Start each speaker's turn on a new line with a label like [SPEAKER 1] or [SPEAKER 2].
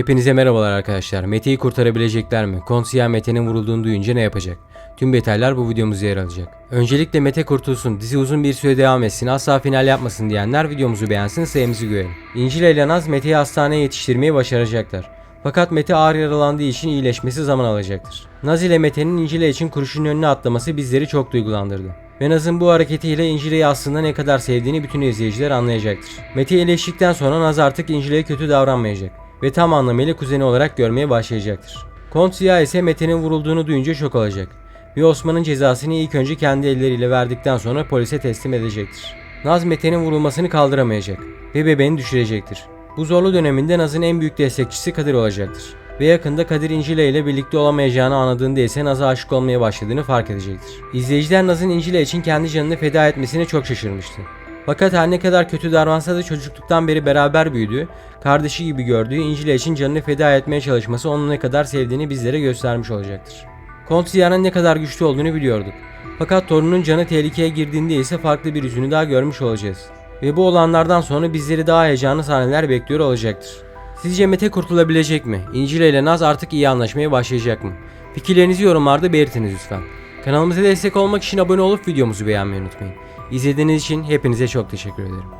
[SPEAKER 1] Hepinize merhabalar arkadaşlar. Mete'yi kurtarabilecekler mi? Konsiyer Mete'nin vurulduğunu duyunca ne yapacak? Tüm detaylar bu videomuzda yer alacak. Öncelikle Mete kurtulsun, dizi uzun bir süre devam etsin, asla final yapmasın diyenler videomuzu beğensin, sayımızı görelim. İncil ile Naz Mete'yi hastaneye yetiştirmeyi başaracaklar. Fakat Mete ağır yaralandığı için iyileşmesi zaman alacaktır. Naz ile Mete'nin İncil'e için kurşunun önüne atlaması bizleri çok duygulandırdı. Ve Naz'ın bu hareketiyle İncile'yi aslında ne kadar sevdiğini bütün izleyiciler anlayacaktır. Mete iyileştikten sonra Naz artık İncile'ye kötü davranmayacak ve tam anlamıyla kuzeni olarak görmeye başlayacaktır. Kont Ziya ise Mete'nin vurulduğunu duyunca şok olacak ve Osman'ın cezasını ilk önce kendi elleriyle verdikten sonra polise teslim edecektir. Naz Mete'nin vurulmasını kaldıramayacak ve bebeğini düşürecektir. Bu zorlu döneminde Naz'ın en büyük destekçisi Kadir olacaktır. Ve yakında Kadir İncile ile birlikte olamayacağını anladığında ise Naz'a aşık olmaya başladığını fark edecektir. İzleyiciler Naz'ın İncile için kendi canını feda etmesine çok şaşırmıştı. Fakat her ne kadar kötü davransa da çocukluktan beri beraber büyüdüğü, kardeşi gibi gördüğü İncil'e için canını feda etmeye çalışması onu ne kadar sevdiğini bizlere göstermiş olacaktır. Kont Ziya'nın ne kadar güçlü olduğunu biliyorduk. Fakat torunun canı tehlikeye girdiğinde ise farklı bir yüzünü daha görmüş olacağız. Ve bu olanlardan sonra bizleri daha heyecanlı sahneler bekliyor olacaktır. Sizce Mete kurtulabilecek mi? İncil ile Naz artık iyi anlaşmaya başlayacak mı? Fikirlerinizi yorumlarda belirtiniz lütfen. Kanalımıza destek olmak için abone olup videomuzu beğenmeyi unutmayın. İzlediğiniz için hepinize çok teşekkür ederim.